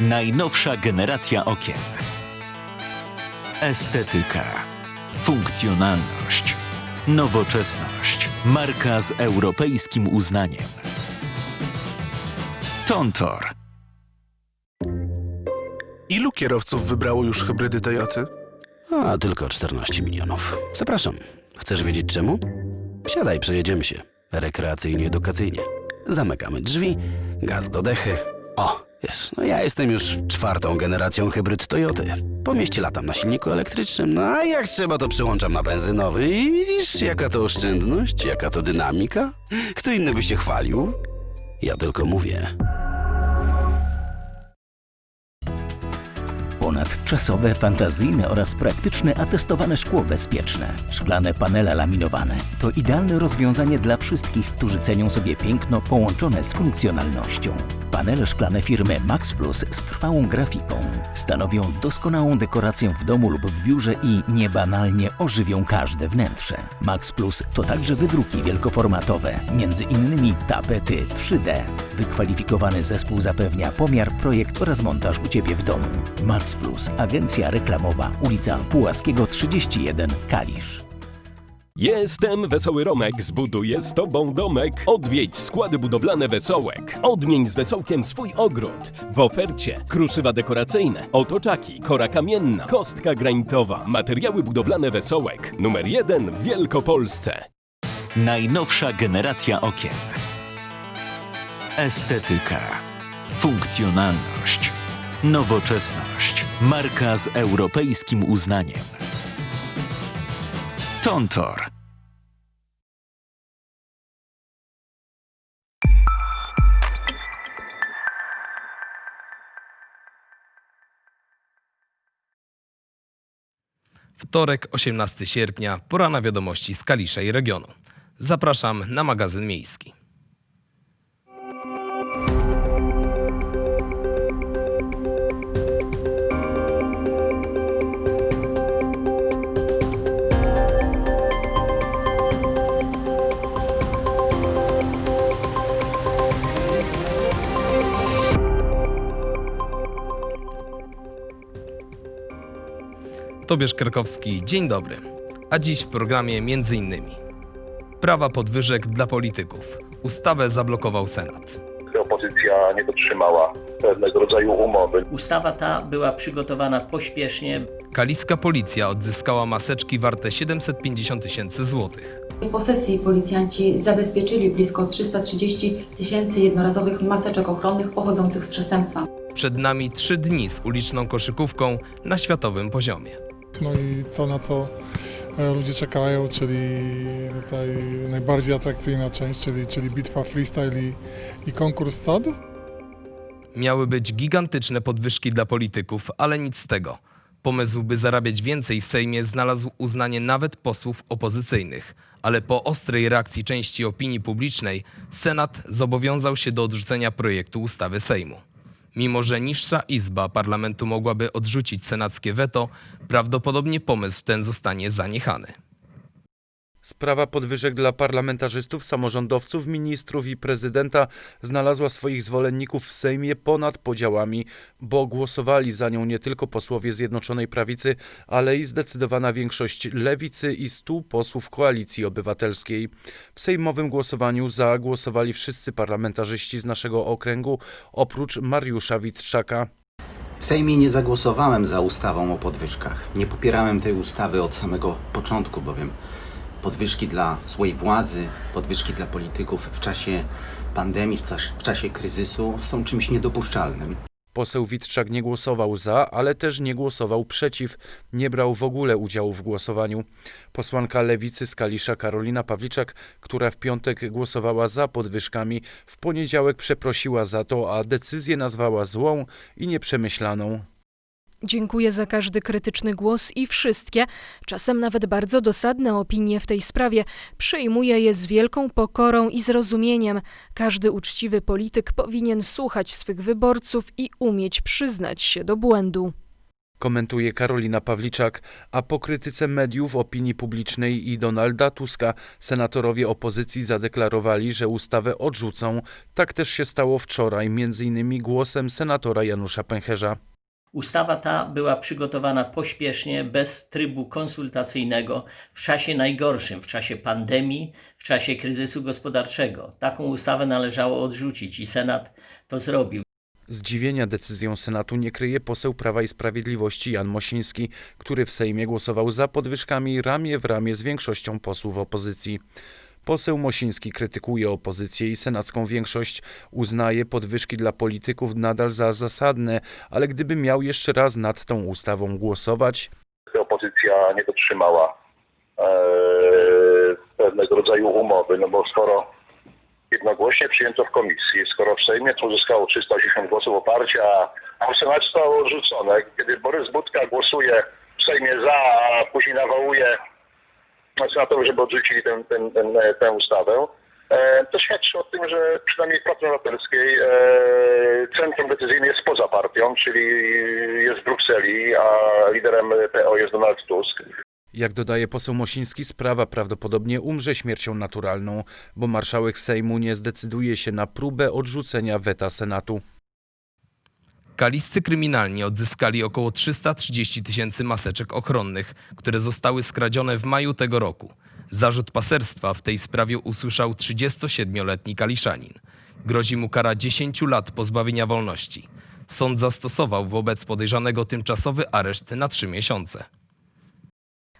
Najnowsza generacja okien. Estetyka. Funkcjonalność. Nowoczesność. Marka z europejskim uznaniem. Tontor. Ilu kierowców wybrało już hybrydy Toyoty? A, tylko 14 milionów. Zapraszam. Chcesz wiedzieć czemu? Siadaj, przejedziemy się. Rekreacyjnie, edukacyjnie. Zamykamy drzwi, gaz do dechy. O, jest. No ja jestem już czwartą generacją hybryd Toyoty. Po mieście latam na silniku elektrycznym, no a jak trzeba to przyłączam na benzynowy. I widzisz, jaka to oszczędność, jaka to dynamika? Kto inny by się chwalił? Ja tylko mówię. Ponadczasowe, fantazyjne oraz praktyczne atestowane szkło bezpieczne, szklane panele laminowane to idealne rozwiązanie dla wszystkich, którzy cenią sobie piękno połączone z funkcjonalnością. Panele szklane firmy Max Plus z trwałą grafiką stanowią doskonałą dekorację w domu lub w biurze i niebanalnie ożywią każde wnętrze. Max Plus to także wydruki wielkoformatowe, między innymi tapety 3D. Wykwalifikowany zespół zapewnia pomiar, projekt oraz montaż u Ciebie w domu. Max Plus, agencja reklamowa, ulica Pułaskiego 31, Kalisz. Jestem Wesoły Romek, zbuduję z tobą domek. Odwiedź składy budowlane Wesołek. Odmień z Wesołkiem swój ogród. W ofercie kruszywa dekoracyjne, otoczaki, kora kamienna, kostka granitowa, materiały budowlane Wesołek. Numer jeden w Wielkopolsce. Najnowsza generacja okien. Estetyka. Funkcjonalność. Nowoczesność. Marka z europejskim uznaniem. Tontor. Wtorek, 18 sierpnia, pora na wiadomości z Kalisza i regionu. Zapraszam na magazyn miejski. Tobiasz Krakowski, dzień dobry. A dziś w programie między innymi Prawa podwyżek dla polityków. Ustawę zablokował Senat. opozycja nie dotrzymała pewnego rodzaju umowy. Ustawa ta była przygotowana pośpiesznie. Kaliska policja odzyskała maseczki warte 750 tysięcy złotych. W posesji policjanci zabezpieczyli blisko 330 tysięcy jednorazowych maseczek ochronnych pochodzących z przestępstwa. Przed nami trzy dni z uliczną koszykówką na światowym poziomie. No i to, na co e, ludzie czekają, czyli tutaj najbardziej atrakcyjna część, czyli, czyli bitwa freestyle i, i konkurs sadów. Miały być gigantyczne podwyżki dla polityków, ale nic z tego. Pomysł, by zarabiać więcej w Sejmie, znalazł uznanie nawet posłów opozycyjnych. Ale po ostrej reakcji części opinii publicznej, Senat zobowiązał się do odrzucenia projektu ustawy Sejmu. Mimo, że niższa izba parlamentu mogłaby odrzucić senackie weto, prawdopodobnie pomysł ten zostanie zaniechany. Sprawa podwyżek dla parlamentarzystów, samorządowców, ministrów i prezydenta znalazła swoich zwolenników w Sejmie ponad podziałami, bo głosowali za nią nie tylko posłowie Zjednoczonej Prawicy, ale i zdecydowana większość lewicy i stu posłów Koalicji Obywatelskiej. W sejmowym głosowaniu za głosowali wszyscy parlamentarzyści z naszego okręgu, oprócz Mariusza Witczaka. W Sejmie nie zagłosowałem za ustawą o podwyżkach. Nie popierałem tej ustawy od samego początku, bowiem podwyżki dla złej władzy, podwyżki dla polityków w czasie pandemii, w, czas, w czasie kryzysu są czymś niedopuszczalnym. Poseł Witczak nie głosował za, ale też nie głosował przeciw, nie brał w ogóle udziału w głosowaniu. Posłanka lewicy z Kalisza Karolina Pawliczak, która w piątek głosowała za podwyżkami, w poniedziałek przeprosiła za to, a decyzję nazwała złą i nieprzemyślaną. Dziękuję za każdy krytyczny głos i wszystkie, czasem nawet bardzo dosadne opinie w tej sprawie. Przyjmuję je z wielką pokorą i zrozumieniem. Każdy uczciwy polityk powinien słuchać swych wyborców i umieć przyznać się do błędu. Komentuje Karolina Pawliczak, a po krytyce mediów, opinii publicznej i Donalda Tuska senatorowie opozycji zadeklarowali, że ustawę odrzucą. Tak też się stało wczoraj, m.in. głosem senatora Janusza Pęcherza. Ustawa ta była przygotowana pośpiesznie, bez trybu konsultacyjnego, w czasie najgorszym, w czasie pandemii, w czasie kryzysu gospodarczego. Taką ustawę należało odrzucić i Senat to zrobił. Zdziwienia decyzją Senatu nie kryje poseł Prawa i Sprawiedliwości Jan Mosiński, który w Sejmie głosował za podwyżkami ramię w ramię z większością posłów opozycji. Poseł Mosiński krytykuje opozycję i senacką większość, uznaje podwyżki dla polityków nadal za zasadne, ale gdyby miał jeszcze raz nad tą ustawą głosować, Opozycja nie dotrzymała e, pewnego rodzaju umowy, no bo skoro jednogłośnie przyjęto w komisji, skoro w Sejmie to uzyskało 380 głosów poparcia, a w Senacie zostało odrzucone, kiedy Borys Budka głosuje w Sejmie za, a później nawołuje senatorów, żeby odrzucili tę, tę, tę, tę ustawę, e, to świadczy o tym, że przynajmniej w Platformie Obywatelskiej e, centrum decyzyjne jest poza partią, czyli jest w Brukseli, a liderem PO jest Donald Tusk. jak dodaje poseł Mosiński, sprawa prawdopodobnie umrze śmiercią naturalną, bo marszałek Sejmu nie zdecyduje się na próbę odrzucenia weta Senatu. Kaliscy kryminalni odzyskali około 330 tysięcy maseczek ochronnych, które zostały skradzione w maju tego roku. Zarzut paserstwa w tej sprawie usłyszał 37-letni kaliszanin. Grozi mu kara 10 lat pozbawienia wolności. Sąd zastosował wobec podejrzanego tymczasowy areszt na 3 miesiące.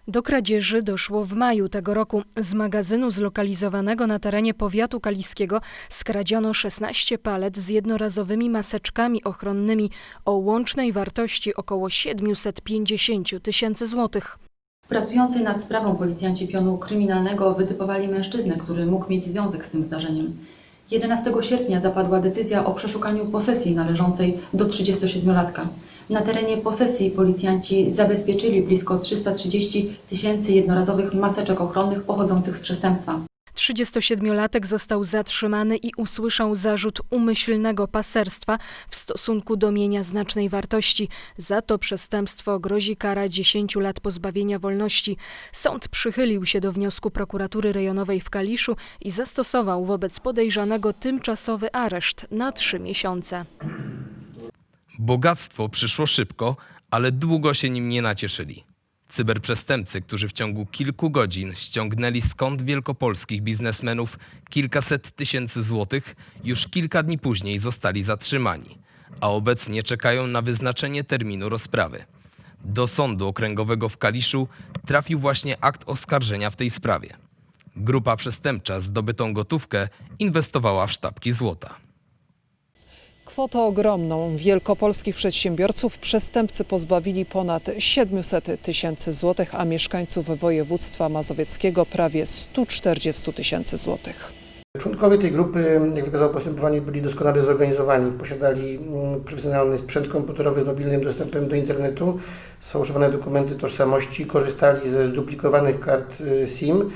Do kradzieży doszło w maju tego roku. Z magazynu zlokalizowanego na terenie powiatu kaliskiego skradziono 16 palet z jednorazowymi maseczkami ochronnymi o łącznej wartości około 750 tysięcy złotych. Pracujący nad sprawą policjanci pionu kryminalnego wytypowali mężczyznę, który mógł mieć związek z tym zdarzeniem. 11 sierpnia zapadła decyzja o przeszukaniu posesji należącej do 37-latka. Na terenie posesji policjanci zabezpieczyli blisko 330 tysięcy jednorazowych maseczek ochronnych pochodzących z przestępstwa. 37-latek został zatrzymany i usłyszał zarzut umyślnego paserstwa w stosunku do mienia znacznej wartości. Za to przestępstwo grozi kara 10 lat pozbawienia wolności. Sąd przychylił się do wniosku prokuratury rejonowej w Kaliszu i zastosował wobec podejrzanego tymczasowy areszt na 3 miesiące. Bogactwo przyszło szybko, ale długo się nim nie nacieszyli. Cyberprzestępcy, którzy w ciągu kilku godzin ściągnęli z wielkopolskich biznesmenów kilkaset tysięcy złotych, już kilka dni później zostali zatrzymani, a obecnie czekają na wyznaczenie terminu rozprawy. Do sądu okręgowego w Kaliszu trafił właśnie akt oskarżenia w tej sprawie. Grupa przestępcza zdobytą gotówkę inwestowała w sztabki złota. Kwotę ogromną wielkopolskich przedsiębiorców przestępcy pozbawili ponad 700 tysięcy złotych, a mieszkańców województwa mazowieckiego prawie 140 tysięcy złotych. Członkowie tej grupy, jak wykazało postępowanie, byli doskonale zorganizowani. Posiadali mm, profesjonalny sprzęt komputerowy z mobilnym dostępem do internetu, sfałszowane dokumenty tożsamości, korzystali ze zduplikowanych kart y, SIM,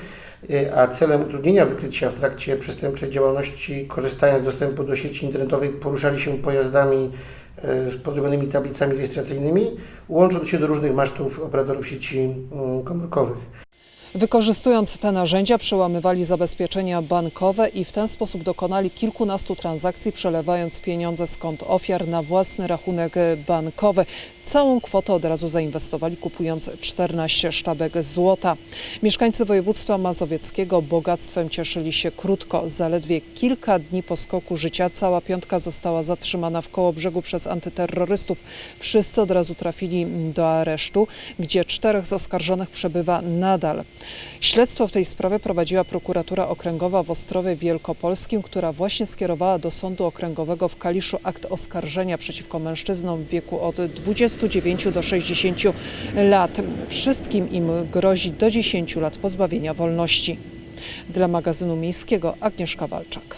a celem utrudnienia wykrycia w trakcie przestępczej działalności, korzystając z dostępu do sieci internetowej, poruszali się pojazdami y, z podrobionymi tablicami rejestracyjnymi, łącząc się do różnych masztów operatorów sieci mm, komórkowych. Wykorzystując te narzędzia przełamywali zabezpieczenia bankowe i w ten sposób dokonali kilkunastu transakcji, przelewając pieniądze kont ofiar na własny rachunek bankowy. Całą kwotę od razu zainwestowali, kupując 14 sztabek złota. Mieszkańcy województwa mazowieckiego bogactwem cieszyli się krótko. Zaledwie kilka dni po skoku życia cała piątka została zatrzymana w Kołobrzegu przez antyterrorystów. Wszyscy od razu trafili do aresztu, gdzie czterech z oskarżonych przebywa nadal. Śledztwo w tej sprawie prowadziła prokuratura okręgowa w Ostrowie Wielkopolskim, która właśnie skierowała do Sądu Okręgowego w Kaliszu akt oskarżenia przeciwko mężczyznom w wieku od 29 do 60 lat. Wszystkim im grozi do 10 lat pozbawienia wolności. Dla magazynu miejskiego Agnieszka Walczak.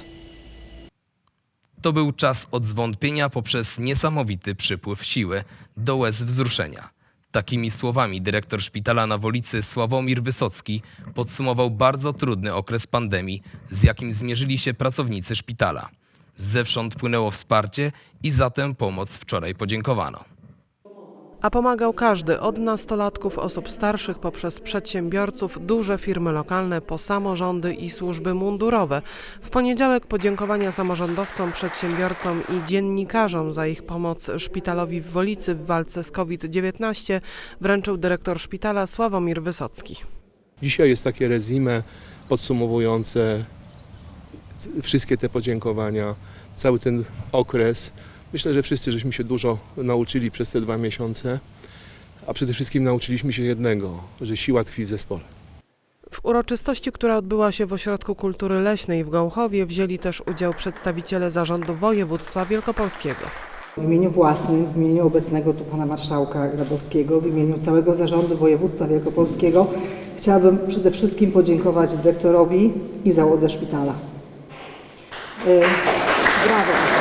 To był czas od zwątpienia poprzez niesamowity przypływ siły do łez wzruszenia. Takimi słowami dyrektor szpitala na Wolicy Sławomir Wysocki podsumował bardzo trudny okres pandemii, z jakim zmierzyli się pracownicy szpitala. Zewsząd płynęło wsparcie i za tę pomoc wczoraj podziękowano. A pomagał każdy, od nastolatków, osób starszych, poprzez przedsiębiorców, duże firmy lokalne, po samorządy i służby mundurowe. W poniedziałek podziękowania samorządowcom, przedsiębiorcom i dziennikarzom za ich pomoc szpitalowi w Wolicy w walce z COVID-19 wręczył dyrektor szpitala Sławomir Wysocki. Dzisiaj jest takie rezime podsumowujące wszystkie te podziękowania, cały ten okres. Myślę, że wszyscy żeśmy się dużo nauczyli przez te dwa miesiące, a przede wszystkim nauczyliśmy się jednego, że siła tkwi w zespole. W uroczystości, która odbyła się w Ośrodku Kultury Leśnej w Gołchowie, wzięli też udział przedstawiciele Zarządu Województwa Wielkopolskiego. W imieniu własnym, w imieniu obecnego tu pana marszałka Grabowskiego, w imieniu całego zarządu województwa wielkopolskiego chciałabym przede wszystkim podziękować dyrektorowi i załodze szpitala. Yy, Brawo.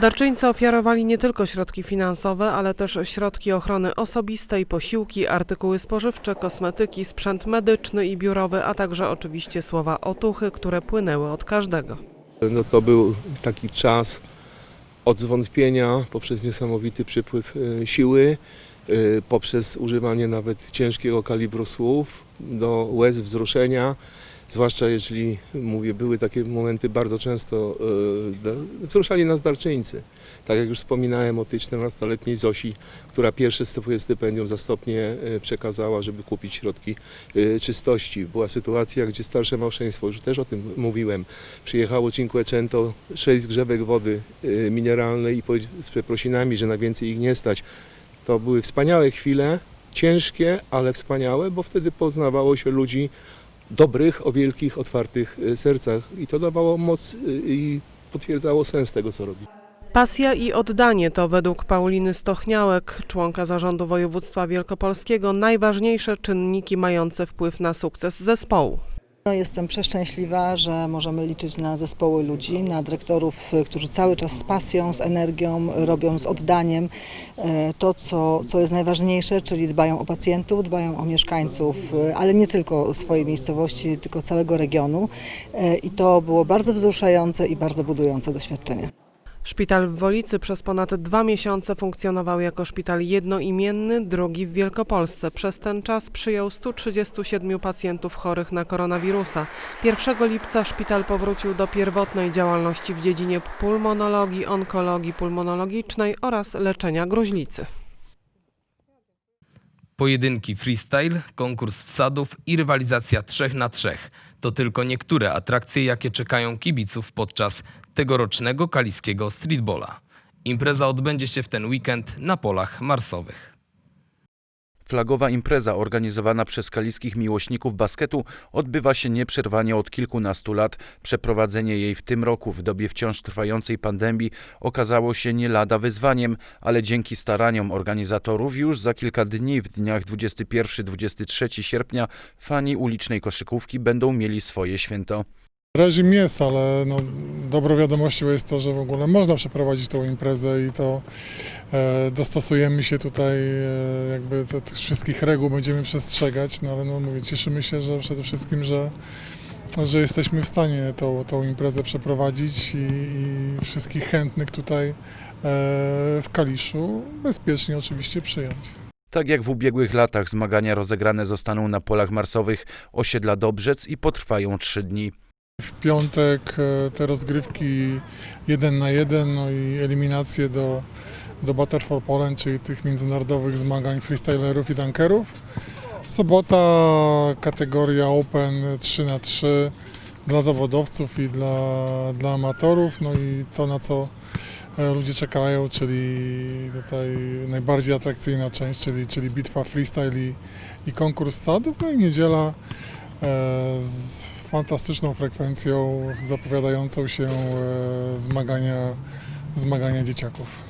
Darczyńcy ofiarowali nie tylko środki finansowe, ale też środki ochrony osobistej, posiłki, artykuły spożywcze, kosmetyki, sprzęt medyczny i biurowy, a także oczywiście słowa otuchy, które płynęły od każdego. No to był taki czas od zwątpienia poprzez niesamowity przypływ e, siły, e, poprzez używanie nawet ciężkiego kalibru słów do łez wzruszenia. Zwłaszcza jeżeli, mówię, były takie momenty bardzo często, e, wzruszali nas darczyńcy. Tak jak już wspominałem o tej 14-letniej Zosi, która pierwsze swoje stypendium za stopnie e, przekazała, żeby kupić środki e, czystości. Była sytuacja, gdzie starsze małżeństwo, już też o tym mówiłem, przyjechało Cinquecento, sześć grzewek wody mineralnej i z przeprosinami, że na więcej ich nie stać. To były wspaniałe chwile, ciężkie, ale wspaniałe, bo wtedy poznawało się ludzi dobrych, o wielkich, otwartych e, sercach i to dawało moc e, i potwierdzało sens tego, co robi. Pasja i oddanie to według Pauliny Stochniałek, członka Zarządu Województwa Wielkopolskiego, najważniejsze czynniki mające wpływ na sukces zespołu. No, jestem przeszczęśliwa, że możemy liczyć na zespoły ludzi, na dyrektorów, y, którzy cały czas z pasją, z energią, robią z oddaniem e, to, co, co jest najważniejsze, czyli dbają o pacjentów, dbają o mieszkańców, y, ale nie tylko swojej miejscowości, tylko całego regionu. I to było bardzo wzruszające i bardzo budujące doświadczenie. Szpital w Wolicy przez ponad dwa miesiące funkcjonował jako szpital jednoimienny, drugi w Wielkopolsce. Przez ten czas przyjął 137 pacjentów chorych na koronawirusa. 1 lipca szpital powrócił do pierwotnej działalności w dziedzinie pulmonologii, onkologii pulmonologicznej oraz leczenia gruźlicy. Pojedynki freestyle, konkurs wsadów i rywalizacja 3 na 3 to tylko niektóre atrakcje, jakie czekają kibiców podczas tegorocznego kaliskiego streetbola. Impreza odbędzie się w ten weekend na polach marsowych. Flagowa impreza organizowana przez kaliskich miłośników basketu odbywa się nieprzerwanie od kilkunastu lat. Przeprowadzenie jej w tym roku w dobie wciąż trwającej pandemii okazało się nie lada wyzwaniem, ale dzięki staraniom organizatorów już za kilka dni w dniach 21-23 sierpnia fani ulicznej koszykówki będą mieli swoje święto. Reżim jest, ale no, dobrą wiadomością jest to, że w ogóle można przeprowadzić tą imprezę i to e, dostosujemy się tutaj, e, jakby te, tych wszystkich reguł będziemy przestrzegać, no ale no mówię, cieszymy się, że przede wszystkim, że, że jesteśmy w stanie tą, tą imprezę przeprowadzić i, i wszystkich chętnych tutaj e, w Kaliszu bezpiecznie oczywiście przyjąć. Tak jak w ubiegłych latach zmagania rozegrane zostaną na polach marsowych osiedla Dobrzec i potrwają trzy dni. W piątek e, te rozgrywki jeden na jeden, no i eliminacje do, do Battle for Poland, czyli tych międzynarodowych zmagań freestylerów i dunkerów. Sobota kategoria Open 3 na 3 dla zawodowców i dla, dla amatorów, no i to na co e, ludzie czekają, czyli tutaj najbardziej atrakcyjna część, czyli, czyli bitwa freestyle i, i konkurs sadów, no i niedziela e, z fantastyczną frekwencją zapowiadającą się e, zmagania, zmagania dzieciaków.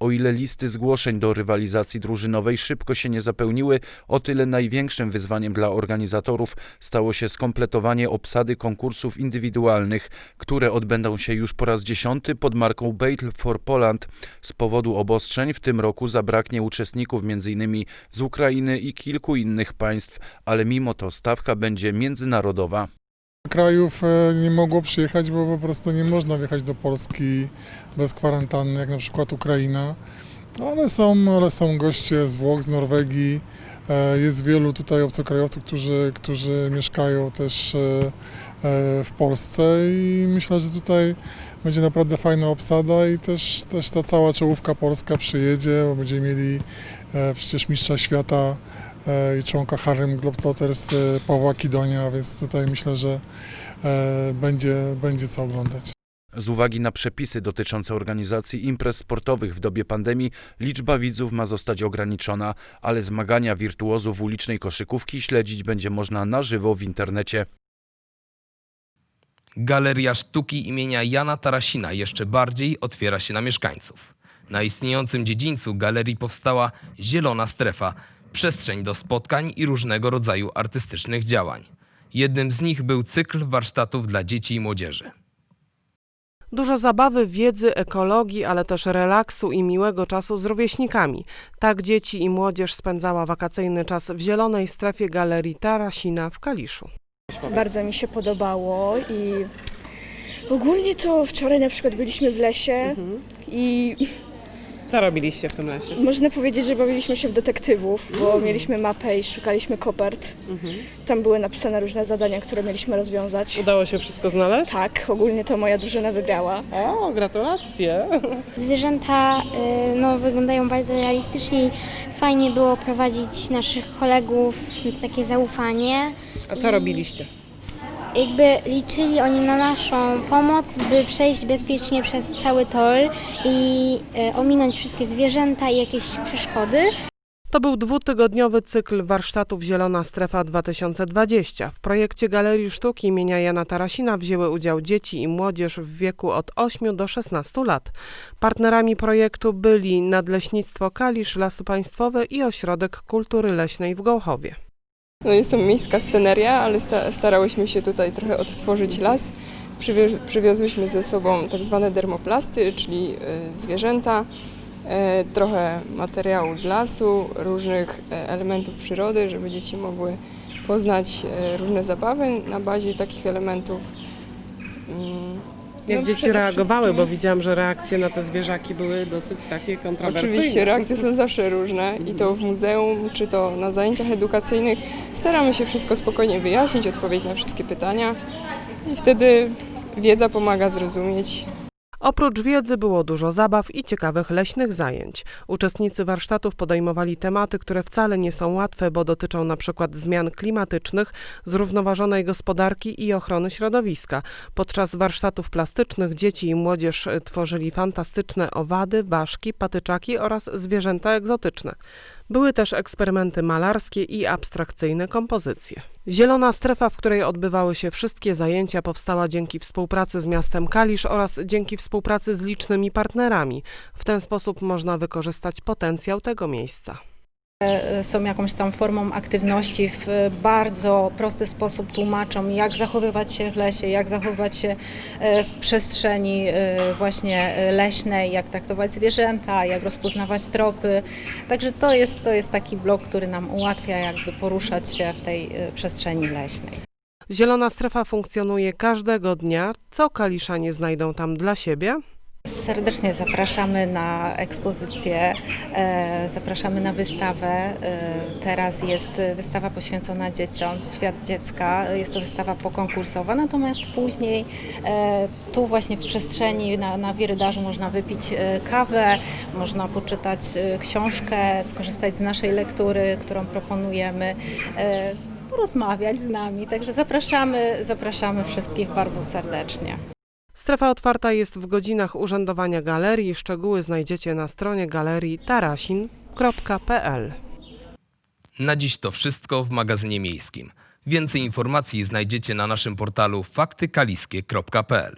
O ile listy zgłoszeń do rywalizacji drużynowej szybko się nie zapełniły, o tyle największym wyzwaniem dla organizatorów stało się skompletowanie obsady konkursów indywidualnych, które odbędą się już po raz dziesiąty pod marką Battle for Poland. Z powodu obostrzeń w tym roku zabraknie uczestników m.in. z Ukrainy i kilku innych państw, ale mimo to stawka będzie międzynarodowa. Krajów e, nie mogło przyjechać, bo po prostu nie można wjechać do Polski bez kwarantanny, jak na przykład Ukraina. Ale są, ale są goście z Włoch, z Norwegii. E, Jest wielu tutaj obcokrajowców, którzy, którzy mieszkają też e, w Polsce i myślę, że tutaj będzie naprawdę fajna obsada i też, też ta cała czołówka polska przyjedzie, bo będziemy mieli przecież mistrza świata i członka Harlem Globetrotters e, Pawła Kidonia, więc tutaj myślę, że e, będzie, będzie co oglądać. Z uwagi na przepisy dotyczące organizacji imprez sportowych w dobie pandemii, liczba widzów ma zostać ograniczona, ale zmagania wirtuozów ulicznej koszykówki śledzić będzie można na żywo w internecie. Galeria Sztuki imienia Jana Tarasina jeszcze bardziej otwiera się na mieszkańców. Na istniejącym dziedzińcu galerii powstała Zielona Strefa, przestrzeń do spotkań i różnego rodzaju artystycznych działań. Jednym z nich był cykl warsztatów dla dzieci i młodzieży. Dużo zabawy, wiedzy, ekologii, ale też relaksu i miłego czasu z rówieśnikami. Tak dzieci i młodzież spędzała wakacyjny czas w zielonej strefie galerii Tarasina w Kaliszu. Bardzo mi się podobało i ogólnie to wczoraj na przykład byliśmy w lesie i Co robiliście w tym lesie? można powiedzieć, że bawiliśmy się w detektywów, bo mieliśmy mapę i szukaliśmy kopert. Tam były napisane różne zadania, które mieliśmy rozwiązać. Udało się wszystko znaleźć? Tak, ogólnie to moja drużyna wygrała. O, gratulacje! Zwierzęta y, no, wyglądają bardzo realistycznie i fajnie było prowadzić naszych kolegów takie zaufanie. A co I robiliście? Jakby liczyli oni na naszą pomoc, by przejść bezpiecznie przez cały tor i y, ominąć wszystkie zwierzęta i jakieś przeszkody. To był dwutygodniowy cykl warsztatów Zielona Strefa 2020. W projekcie Galerii Sztuki imienia Jana Tarasina wzięły udział dzieci i młodzież w wieku od 8 do 16 lat. Partnerami projektu byli Nadleśnictwo Kalisz, Lasy Państwowe i Ośrodek Kultury Leśnej w Gołchowie. No jest to miejska sceneria, ale sta- starałyśmy się tutaj trochę odtworzyć las. Przywiozłyśmy ze sobą tak zwane dermoplasty, czyli e, zwierzęta, e, trochę materiału z lasu, różnych e, elementów przyrody, żeby dzieci mogły poznać różne zabawy na bazie takich elementów. Jak no dzieci reagowały, wszystkim- bo widziałam, że reakcje na te zwierzaki były dosyć takie kontrowersyjne. Oczywiście reakcje są zawsze różne i to w muzeum, czy to na zajęciach edukacyjnych. Staramy się wszystko spokojnie wyjaśnić, odpowiedzieć na wszystkie pytania i wtedy wiedza pomaga zrozumieć. Oprócz wiedzy było dużo zabaw i ciekawych leśnych zajęć. Uczestnicy warsztatów podejmowali tematy, które wcale nie są łatwe, bo dotyczą przykład zmian klimatycznych, zrównoważonej gospodarki i ochrony środowiska. Podczas warsztatów plastycznych dzieci i młodzież y, tworzyli fantastyczne owady, ważki, patyczaki oraz zwierzęta egzotyczne. Były też eksperymenty malarskie i abstrakcyjne kompozycje. Zielona strefa, w której odbywały się wszystkie zajęcia, powstała dzięki współpracy z miastem Kalisz oraz dzięki współpracy z licznymi partnerami. W ten sposób można wykorzystać potencjał tego miejsca. E, są jakąś tam formą aktywności, w bardzo prosty sposób tłumaczą, jak zachowywać się w lesie, jak zachowywać się e, w przestrzeni e, właśnie leśnej, jak traktować zwierzęta, jak rozpoznawać tropy. Także to jest, to jest taki blok, który nam ułatwia jakby poruszać się w tej przestrzeni leśnej. Zielona strefa funkcjonuje każdego dnia. Co kaliszanie znajdą tam dla siebie? Serdecznie zapraszamy na ekspozycję, e, zapraszamy na wystawę. E, Teraz jest wystawa poświęcona dzieciom, Świat Dziecka. Jest to wystawa pokonkursowa, natomiast później e, tu właśnie w przestrzeni na, na wirydarzu można wypić kawę, można poczytać książkę, skorzystać z naszej lektury, którą proponujemy. Porozmawiać z nami, także zapraszamy, zapraszamy wszystkich bardzo serdecznie. Strefa otwarta jest w godzinach urzędowania galerii. Szczegóły znajdziecie na stronie galerii tarasin.pl. Na dziś to wszystko w magazynie miejskim. Więcej informacji znajdziecie na naszym portalu faktykaliskie.pl.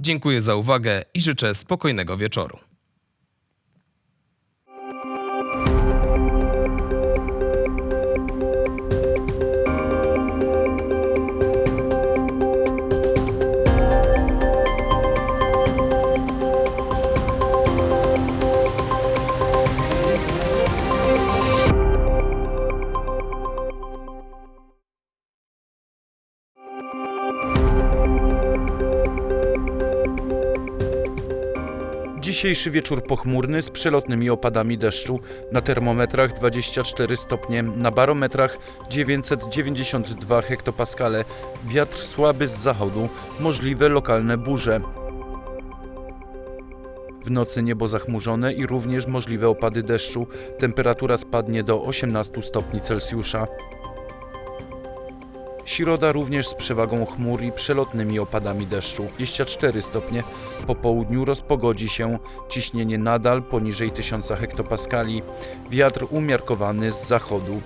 Dziękuję za uwagę i życzę spokojnego wieczoru. Dzisiejszy wieczór pochmurny z przelotnymi opadami deszczu. Na termometrach 24 stopnie, na barometrach 992 hektopaskale. Wiatr słaby z zachodu, możliwe lokalne burze. W nocy niebo zachmurzone i również możliwe opady deszczu. Temperatura spadnie do 18 stopni Celsjusza. Środa również z przewagą chmur i przelotnymi opadami deszczu. 24 stopnie. Po południu rozpogodzi się. Ciśnienie nadal poniżej 1000 hektopaskali. Wiatr umiarkowany z zachodu.